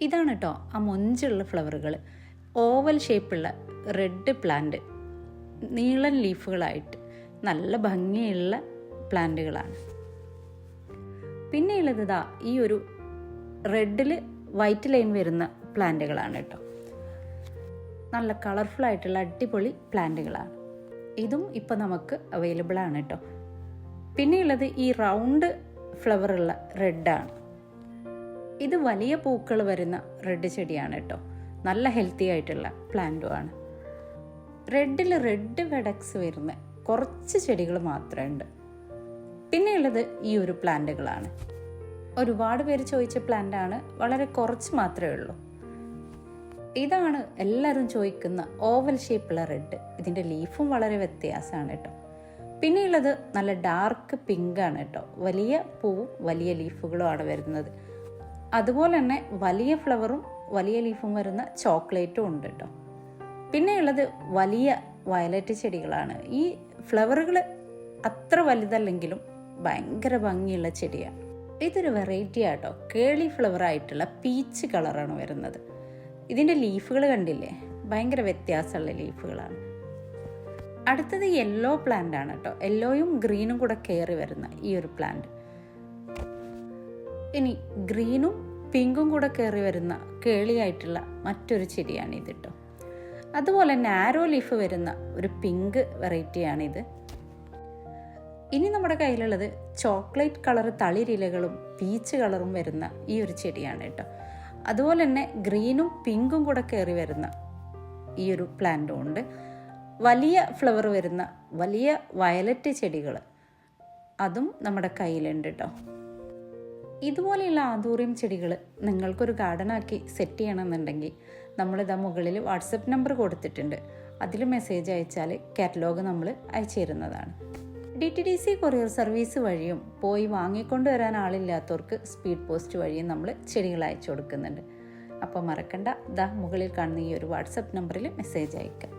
ഇതാണ് കേട്ടോ ആ മൊഞ്ചുള്ള ഫ്ലവറുകൾ ഓവൽ ഷേപ്പുള്ള റെഡ് പ്ലാന്റ്. നീളൻ ലീഫുകളായിട്ട് നല്ല ഭംഗിയുള്ള പ്ലാന്റുകളാണ്. പിന്നെയുള്ളത് ഇതാ ഈ ഒരു റെഡിൽ വൈറ്റ് ലൈൻ വരുന്ന പ്ലാന്റുകളാണ് കേട്ടോ. നല്ല കളർഫുൾ ആയിട്ടുള്ള അടിപൊളി പ്ലാന്റുകളാണ്. ഇതും ഇപ്പം നമുക്ക് അവൈലബിൾ ആണ് കേട്ടോ. പിന്നെയുള്ളത് ഈ റൗണ്ട് ഫ്ലവറുള്ള റെഡാണ്. ഇത് വലിയ പൂക്കൾ വരുന്ന റെഡ് ചെടിയാണ് കേട്ടോ നല്ല ഹെൽത്തി ആയിട്ടുള്ള പ്ലാന്റും ആണ്. റെഡിൽ റെഡ് വെഡക്സ് വരുന്ന കുറച്ച് ചെടികൾ മാത്രമേ ഉണ്ട് പിന്നെയുള്ളത് ഈ ഒരു പ്ലാന്റുകളാണ് ഒരുപാട് പേര് ചോദിച്ച പ്ലാന്റ് ആണ്. വളരെ കുറച്ച് മാത്രമേ ഉള്ളൂ. ഇതാണ് എല്ലാവരും ചോദിക്കുന്ന ഓവൽ ഷേപ്പുള്ള റെഡ് ഇതിന്റെ ലീഫും വളരെ വ്യത്യാസമാണ് കേട്ടോ പിന്നെയുള്ളത് നല്ല ഡാർക്ക് പിങ്ക് ആണ് കേട്ടോ വലിയ പൂവും വലിയ ലീഫുകളും ആണ് വരുന്നത്. അതുപോലെ തന്നെ വലിയ ഫ്ലവറും വലിയ ലീഫും വരുന്ന ചോക്ലേറ്റും ഉണ്ട് കേട്ടോ പിന്നെയുള്ളത് വലിയ വയലറ്റ് ചെടികളാണ്. ഈ ഫ്ലവറുകൾ അത്ര വലുതല്ലെങ്കിലും ഭയങ്കര ഭംഗിയുള്ള ചെടിയാണ് ഇതൊരു വെറൈറ്റി ആട്ടോ. കേളി ഫ്ലവർ ആയിട്ടുള്ള പീച്ച് കളറാണ് വരുന്നത്. ഇതിന്റെ ലീഫുകൾ കണ്ടില്ലേ? ഭയങ്കര വ്യത്യാസമുള്ള ലീഫുകളാണ്. അടുത്തത് യെല്ലോ പ്ലാന്റ് ആണ് കേട്ടോ യെല്ലോയും ഗ്രീനും കൂടെ കയറി വരുന്ന ഈ ഒരു പ്ലാന്റ്. ഇനി ഗ്രീനും പിങ്കും കൂടെ കയറി വരുന്ന കേളിയായിട്ടുള്ള മറ്റൊരു ചെടിയാണ് ഇത് കേട്ടോ അതുപോലെ നാരോ ലീഫ് വരുന്ന ഒരു പിങ്ക് വെറൈറ്റിയാണിത്. ഇനി നമ്മുടെ കയ്യിലുള്ളത് ചോക്ലേറ്റ് കളർ തളിരിലകളും പീച്ച് കളറും വരുന്ന ഈ ഒരു ചെടിയാണ് കേട്ടോ അതുപോലെ തന്നെ ഗ്രീനും പിങ്കും കൂടെ കയറി വരുന്ന ഈ ഒരു പ്ലാന്റും ഉണ്ട്. വലിയ ഫ്ലവർ വരുന്ന വലിയ വയലറ്റ് ചെടികൾ അതും നമ്മുടെ കയ്യിലുണ്ട് കേട്ടോ ഇതുപോലെയുള്ള ആന്തൂറിയം ചെടികൾ നിങ്ങൾക്കൊരു ഗാർഡനാക്കി സെറ്റ് ചെയ്യണമെന്നുണ്ടെങ്കിൽ നമ്മളിതാ മുകളിൽ വാട്സപ്പ് നമ്പർ കൊടുത്തിട്ടുണ്ട്. അതിൽ മെസ്സേജ് അയച്ചാൽ കാറ്റലോഗ് നമ്മൾ അയച്ചു തരുന്നതാണ് D T D C courier service വഴിയും പോയി വാങ്ങിക്കൊണ്ട് വരാൻ ആളില്ലാത്തവർക്ക് സ്പീഡ് പോസ്റ്റ് വഴിയും നമ്മൾ ചെടികൾ അയച്ചു കൊടുക്കുന്നുണ്ട്. അപ്പോൾ മറക്കണ്ട ദാ മുകളിൽ കാണുന്ന ഈ ഒരു വാട്സപ്പ് നമ്പറിൽ മെസ്സേജ് അയക്കാം.